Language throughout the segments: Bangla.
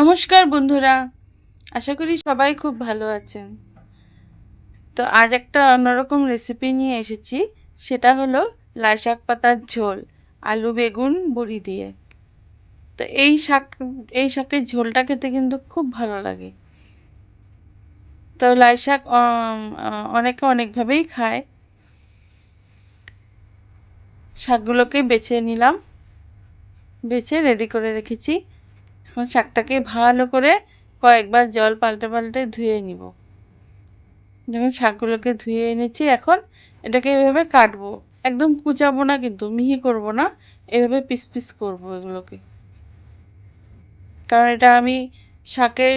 নমস্কার বন্ধুরা, আশা করি সবাই খুব ভালো আছেন। তো আজ একটা অন্যরকম রেসিপি নিয়ে এসেছি, সেটা হলো লাই শাক পাতার ঝোল, আলু বেগুন, বড়ি দিয়ে। তো এই শাক, এই শাকের ঝোলটা খেতে কিন্তু খুব ভালো লাগে। তো লাই শাক অনেকে অনেকভাবেই খায়। শাকগুলোকে বেছে নিলাম, বেছে রেডি করে রেখেছি। এখন শাকটাকে ভালো করে কয়েকবার জল পাল্টে পাল্টে ধুয়ে নিব। যখন শাকগুলোকে ধুয়ে এনেছি, এখন এটাকে এভাবে কাটবো। একদম কুচাবো না কিন্তু, মিহি করব না, এভাবে পিস পিস করব এগুলোকে। কারণ এটা আমি শাকের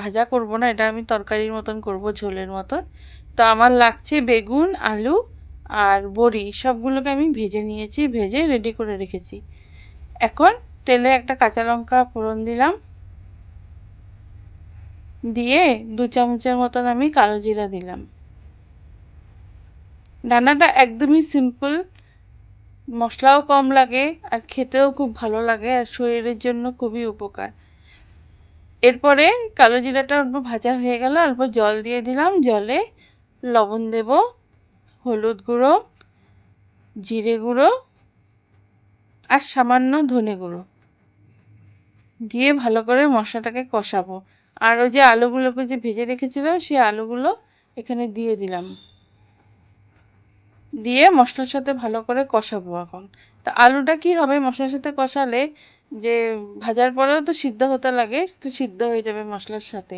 ভাজা করব না, এটা আমি তরকারির মতন করব, ঝোলের মতন। তো আমার লাগছে বেগুন, আলু আর বড়ি, সবগুলোকে আমি ভেজে নিয়েছি, ভেজে রেডি করে রেখেছি। এখন তেলে একটা কাঁচা লঙ্কা ফোড়ন দিলাম। দিয়ে দু চামচের মতন আমি কালো জিরা দিলাম। রান্নাটা একদমই সিম্পল মশলাও কম লাগে আর খেতেও খুব ভালো লাগে আর শরীরের জন্য খুবই উপকার। এরপরে কালো জিরাটা অল্প ভাজা হয়ে গেল, অল্প জল দিয়ে দিলাম। জলে লবণ দেব, হলুদ গুঁড়ো, জিরে গুঁড়ো আর সামান্য ধনে গুঁড়ো। দিয়ে ভালো করে মশলাটাকে কষাবো। আর ওই যে আলুগুলোকে যে ভেজে রেখেছিলাম, সেই আলুগুলো এখানে দিয়ে দিলাম। দিয়ে মশলার সাথে ভালো করে কষাবো এখন। তা আলুটা কি হবে মশলার সাথে কষালে? যে ভাজার পরেও তো সিদ্ধ হতে লাগে, তো সিদ্ধ হয়ে যাবে মশলার সাথে।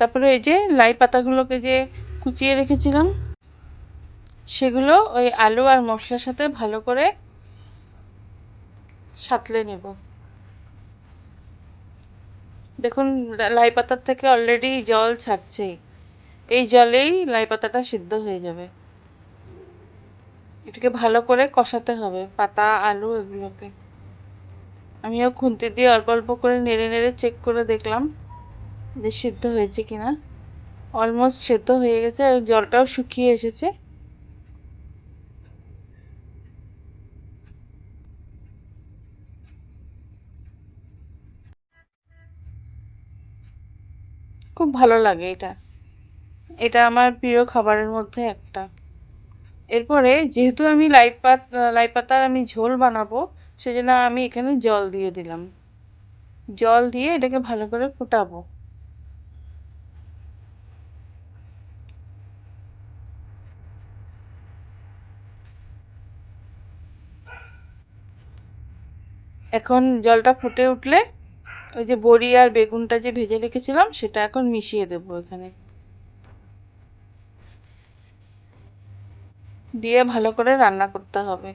তারপরে এই যে লাই পাতাগুলোকে যে কুচিয়ে রেখেছিলাম সেগুলো ওই আলু আর মশলার সাথে ভালো করে সাঁতলে নেব। দেখুন লাই পাতার থেকে অলরেডি জল ছাড়ছেই। এই জলেই লাই পাতাটা সিদ্ধ হয়ে যাবে। এটাকে ভালো করে কষাতে হবে, পাতা, আলু এগুলোকে। আমিও খুন্তি দিয়ে অল্প অল্প করে নেড়ে নেড়ে চেক করে দেখলাম যে সিদ্ধ হয়েছে কিনা। অলমোস্ট সেদ্ধ হয়ে গেছে আর জলটাও শুকিয়ে এসেছে। খুব ভালো লাগে এটা। এটা আমার প্রিয় খাবারের মধ্যে একটা। এরপরে যেহেতু আমি লাই পাত লাই পাতার আমি ঝোল বানাবো, সেজন্য আমি এখানে জল দিয়ে দিলাম। জল দিয়ে এটাকে ভালো করে ফোটাবো। এখন জলটা ফুটে উঠলে ওই যে বড়ি আর বেগুনটা যে ভেজে রেখেছিলাম, সেটা এখন মিশিয়ে দেবো এখানে। দিয়ে ভালো করে রান্না করতে হবে।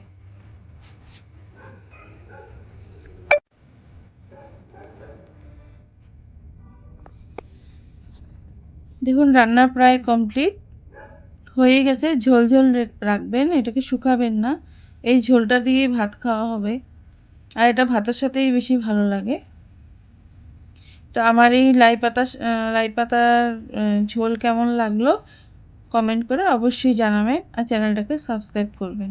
দেখুন, রান্না প্রায় কমপ্লিট। হয়ে গেছে, ঝোল ঝোল রাখবেন, এটাকে শুকাবেন না। এই ঝোলটা দিয়ে ভাত খাওয়া হবে। আর এটা ভাতের সাথেই বেশি ভালো লাগে। তো আমার এই লাই পাতা লাই পাতার ঝোল কেমন লাগল? কমেন্ট করে অবশ্যই জানাবেন আর চ্যানেলটাকে সাবস্ক্রাইব করবেন।